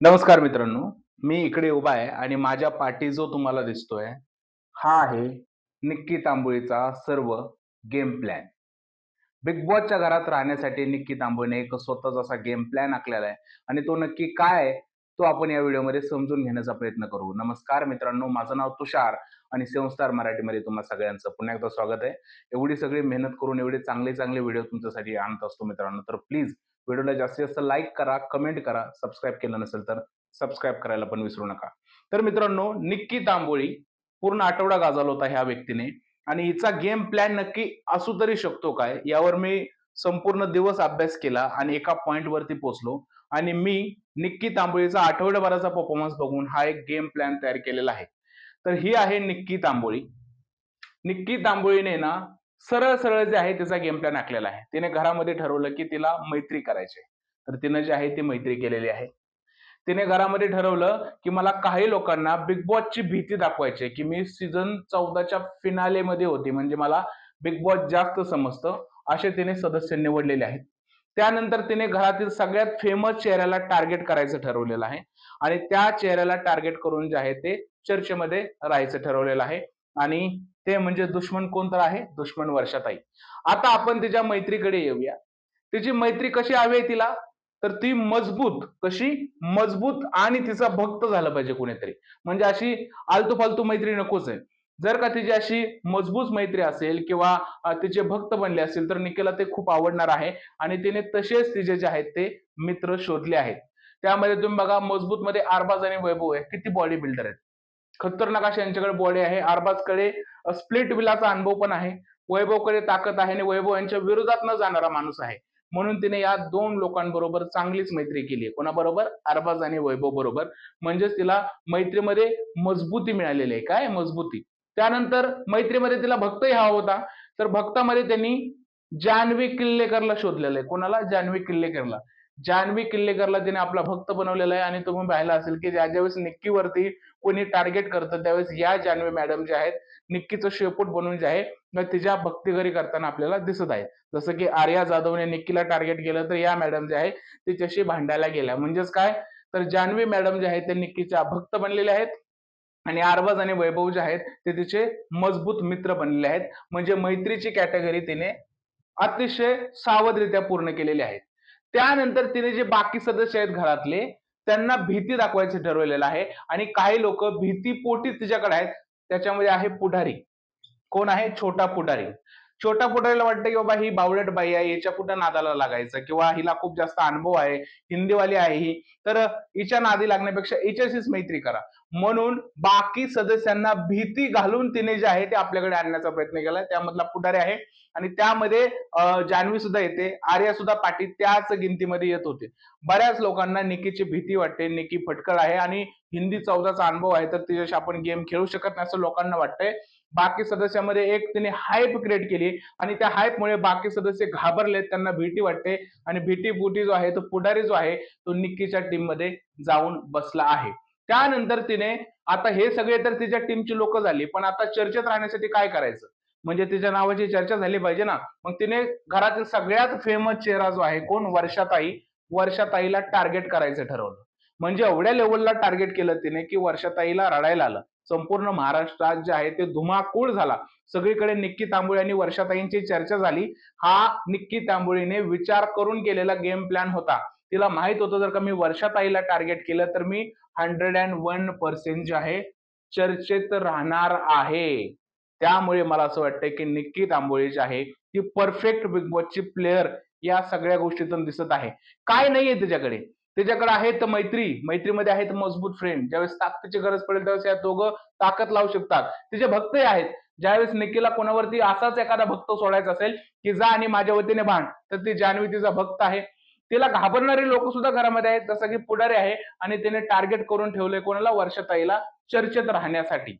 नमस्कार मित्रांनो मी इकडे उभा आहे आणि माझ्या पाठी जो तुम्हाला दिसतोय हा आहे निक्की तांबोळीचा सर्व गेम प्लॅन बिग बॉसच्या घरात राहण्यासाठी निक्की तांबोळीने एक स्वतःचा असा गेम प्लॅन आखलेला आहे आणि तो नक्की काय तो आपण या व्हिडिओमध्ये समजून घेण्याचा प्रयत्न करू. नमस्कार मित्रांनो माझं नाव तुषार आणि सेवस्टार मराठीमध्ये तुम्हाला सगळ्यांचं पुन्हा एकदा स्वागत आहे. एवढी सगळी मेहनत करून एवढे चांगले चांगले व्हिडिओ तुमच्यासाठी आणत असतो मित्रांनो तर प्लीज व्हिडिओला जास्तीत जास्त लाईक करा कमेंट करा सबस्क्राईब केलं नसेल तर सबस्क्राईब करायला पण विसरू नका. तर मित्रांनो निक्की तांबोळी पूर्ण आठवडा गाजवला होता ह्या व्यक्तीने आणि हिचा गेम प्लॅन नक्की असू तरी शकतो काय यावर मी संपूर्ण दिवस अभ्यास केला आणि एका पॉइंट वरती पोहोचलो. आणि मी निक्की तांबोळीचा आठवड्याभराचा परफॉर्मन्स बघून हा एक गेम प्लॅन तयार केलेला आहे. तर ही आहे निक्की तांबोळी. निक्की तांबोळीने ना सरळ सरळ जे आहे त्याचा गेम प्लॅन आखलेला आहे. तिने घरामध्ये ठरवलं की तिला मैत्री करायची तर तिनं जे आहे ती मैत्री केलेली आहे. तिने घरामध्ये ठरवलं की मला काही लोकांना बिग बॉसची भीती दाखवायची आहे की मी सीझन चौदाच्या फिनालेमध्ये होती. म्हणजे मला बिग बॉस जास्त समजतं असे तिने सदस्य निवडलेले आहेत. त्यानंतर तिने घरातील सगळ्यात फेमस चेहऱ्याला टार्गेट करायचं ठरवलेलं आहे. आणि त्या चेहऱ्याला टार्गेट करून जे आहे ते चर्चेमध्ये राहायचं ठरवलेलं आहे. आणि ते म्हणजे दुश्मन कोण तर आहे? दुश्मन वर्षाताई. आता आपण तिच्या मैत्रीकडे येऊया. तिची मैत्री कशी हवी आहे तिला? तर ती मजबूत कशी? मजबूत आणि तिचा भक्त झालं पाहिजे कुणीतरी. म्हणजे अशी आलतू फालतू मैत्री नकोच आहे. जर का तिची अशी मजबूत मैत्री असेल किंवा तिचे भक्त बनले असेल तर निकेला ते खूप आवडणार आहे. आणि तिने तसेच तिचे जे आहेत ते मित्र शोधले आहेत. त्यामध्ये तुम्ही बघा मजबूत मध्ये आरबाज आणि वैभव आहे. किती बॉडी बिल्डर आहेत. खतरनाक अशी यांच्याकडे बॉडी आहे. आरबाजकडे स्प्लिट विलाचा अनुभव पण आहे. वैभवकडे ताकद आहे आणि वैभव यांच्या विरोधात न जाणारा माणूस आहे. म्हणून तिने या दोन लोकांबरोबर चांगलीच मैत्री केली आहे. कोणाबरोबर? अरबाज आणि वैभव बरोबर. म्हणजेच तिला मैत्रीमध्ये मजबूती मिळालेली आहे. काय? मजबूती. त्यानंतर मैत्रीमध्ये तिला भक्तही हवा होता. तर भक्तामध्ये त्यांनी जान्हवी किल्लेकरला शोधलेलं आहे. कोणाला? जान्हवी किल्लेकरला. जान्हवी किल्लेकरला तिने आपला भक्त बनवलेला आहे आणि तुम्ही पाहिला असेल की ज्या ज्यावेळेस निक्कीवरती कोणी टार्गेट करतं त्यावेळेस या जान्हवी मॅडम ज्या आहेत निक्कीचं शेपूट बनवून जे आहे तिच्या भक्तिगरी करताना आपल्याला दिसत आहे. जसं की आर्या जाधवने निक्कीला टार्गेट केलं तर या मॅडम ज्या आहे तिच्याशी भांडायला गेल्या. म्हणजेच काय? तर जान्हवी मॅडम जे आहेत ते निक्कीच्या भक्त बनलेले आहेत आणि आरबाज आणि वैभव जे आहेत ते तिचे मजबूत मित्र बनलेले आहेत. म्हणजे मैत्रीची कॅटेगरी तिने अतिशय सावधरित्या पूर्ण केलेली आहे. त्यानंतर तिने जे बाकी सदस्य आहेत घरातले त्यांना भीती दाखवायचं ठरवलेलं आहे. आणि काही लोक भीतीपोटी तिच्याकडे आहेत. त्याच्यामध्ये आहे पुढारी. कोण आहे? छोटा पुढारी. छोटा पुढारीला वाटतं की बाबा ही बावळट बाई आहे याच्या कुठं नादाला लागायचं? किंवा हिला खूप जास्त अनुभव आहे हिंदीवाली आहे ही. तर हिच्या नादी लागण्यापेक्षा हिच्याशीच मैत्री करा. म्हणून बाकी सदस्यांना भीती घालून तिने जे आहे ते आपल्याकडे आणण्याचा प्रयत्न केला. त्यामधला पुढारी आहे. आणि त्यामध्ये जान्हवी सुद्धा येते. आर्या सुद्धा पाठी त्याच गिनतीमध्ये येत होते. बऱ्याच लोकांना निकीची भीती वाटते. निकी फटकळ आहे आणि हिंदी चौदाचा अनुभव आहे तर तिच्याशी आपण गेम खेळू शकत नाही असं लोकांना वाटतंय. बाकी सदस्यामध्ये एक तिने हायप क्रिएट केली आणि त्या हायपमुळे बाकी सदस्य घाबरले त्यांना भीती वाटते आणि भीती बुटी जो आहे तो पुढारी जो आहे तो निक्कीच्या टीममध्ये जाऊन बसला आहे. त्यानंतर तिने आता हे सगळे तर तिच्या टीमची लोक झाली पण आता चर्चेत राहण्यासाठी काय करायचं? म्हणजे तिच्या नावाची चर्चा झाली पाहिजे ना. मग तिने घरातील सगळ्यात फेमस चेहरा जो आहे कोण? वर्षाताई. वर्षाताईला टार्गेट करायचं ठरवलं. म्हणजे एवढ्या लेवलला टार्गेट केलं तिने की वर्षाताईला रडायला आलं. संपूर्ण महाराष्ट्रात जे आहे ते धुमाकूळ झाला. सगळीकडे निक्की तांबोळी आणि वर्षाताईंची चर्चा झाली. हा निक्की तांबोळीने विचार करून केलेला गेम प्लॅन होता. तिला माहीत होतं जर का मी वर्षाताईला टार्गेट केलं तर मी हंड्रेड अँड वन पर्सेंट जे आहे चर्चेत राहणार आहे. त्यामुळे मला असं वाटतंय की निक्की तांबोळी जी आहे ती परफेक्ट बिग बॉसची प्लेअर या सगळ्या गोष्टीतून दिसत आहे. काय नाहीये तिच्याकडे. त्याच्याकडे आहेत मैत्री. मैत्रीमध्ये आहेत मजबूत फ्रेंड ज्यावेळेस ताकदीची गरज पडेल त्यावेळेस या दोघं ताकद लावू शकतात. तिचे भक्तही आहेत. ज्यावेळेस निकीला कोणावरती असाच एखादा भक्त सोडायचा असेल की जा आणि माझ्या वतीने भांड तर ती जान्हवी तिचा भक्त आहे. तिला घाबरणारे लोक सुद्धा घरामध्ये आहेत. जसं की पुढारी आहे आणि तिने टार्गेट करून ठेवलंय कोणाला? वर्षताईला चर्चेत राहण्यासाठी.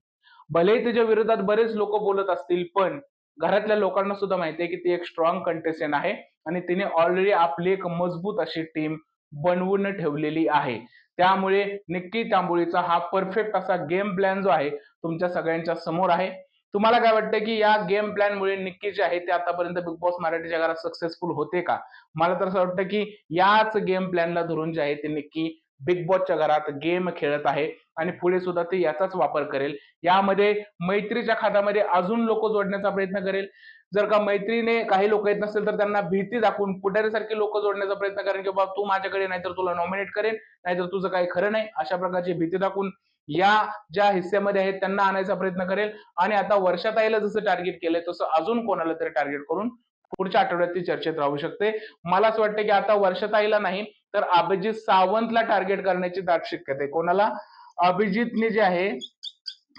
भलेही तिच्या विरोधात बरेच लोक बोलत असतील पण घरातल्या लोकांना सुद्धा माहिती आहे की ती एक स्ट्रॉंग कंटेस्टंट आहे आणि तिने ऑलरेडी आपली एक मजबूत अशी टीम बनवून ठेवलेली आहे. त्यामुळे निक्की तांबोळीचा हा परफेक्ट असा गेम प्लॅन जो आहे तुमच्या सगळ्यांच्या समोर आहे. तुम्हाला काय वाटतं की या गेम प्लॅनमुळे निक्की जे आहे ते आतापर्यंत बिग बॉस मराठीच्या घरात सक्सेसफुल होते का? मला तर असं वाटतं की याच गेम प्लॅनला धरून जे आहे ते निक्की बिग बॉसच्या घरात गेम खेळत आहे आणि पुढे सुद्धा ते याचाच वापर करेल. यामध्ये मैत्रीच्या खात्यामध्ये अजून लोक जोडण्याचा प्रयत्न करेल. जर का मैत्रीने काही लोक येत नसेल तर त्यांना भीती दाखवून पुढारीसारखे लोक जोडण्याचा प्रयत्न करेल की बाबा तू माझ्याकडे नाहीतर तुला नॉमिनेट करेन नाहीतर तुझं काही खरं नाही. अशा प्रकारची भीती दाखवून या ज्या हिस्स्यामध्ये आहेत त्यांना आणायचा प्रयत्न करेल. आणि आता वर्षाताईला जसं टार्गेट केलंय तसं अजून कोणाला तरी टार्गेट करून पुढच्या आठवड्यात ती चर्चेत राहू शकते. मला असं वाटतं की आता वर्षाताईला नाही तर अभिजित सावंतला टार्गेट करण्याची दाट शक्यता आहे. कोणाला? अभिजितने जे आहे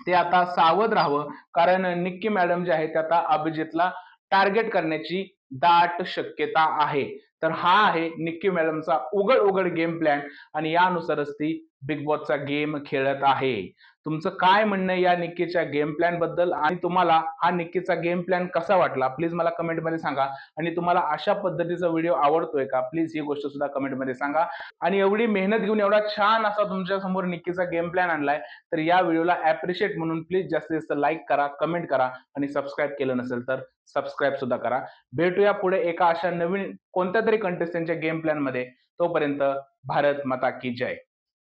ते आता सावध राहावं. कारण निक्की मॅडम जे आहे ते आता अभिजितला टार्गेट करण्याची दाट शक्यता आहे. तर हा आहे निक्की मॅडमचा उघड उघड गेम प्लॅन आणि यानुसारच ती बिग बॉसचा गेम खेळत आहे. तुमचं काय म्हणणं आहे या निक्कीच्या गेम प्लॅनबद्दल? आणि तुम्हाला हा निक्कीचा गेम प्लॅन कसा वाटला? प्लीज मला कमेंटमध्ये सांगा. आणि तुम्हाला अशा पद्धतीचा व्हिडिओ आवडतोय का? प्लीज ही गोष्ट सुद्धा कमेंटमध्ये सांगा. आणि एवढी मेहनत घेऊन एवढा छान असा तुमच्यासमोर निक्कीचा गेम प्लॅन आणलाय तर या व्हिडिओला ऍप्रिशिएट म्हणून प्लीज जास्तीत जास्त लाईक करा कमेंट करा आणि सबस्क्राईब केलं नसेल तर सबस्क्राईब सुद्धा करा. भेटूया पुढे एका अशा नवीन कोणत्या तरी कंटेस्टंटच्या गेम प्लॅनमध्ये तोपर्यंत भारत माता की जय.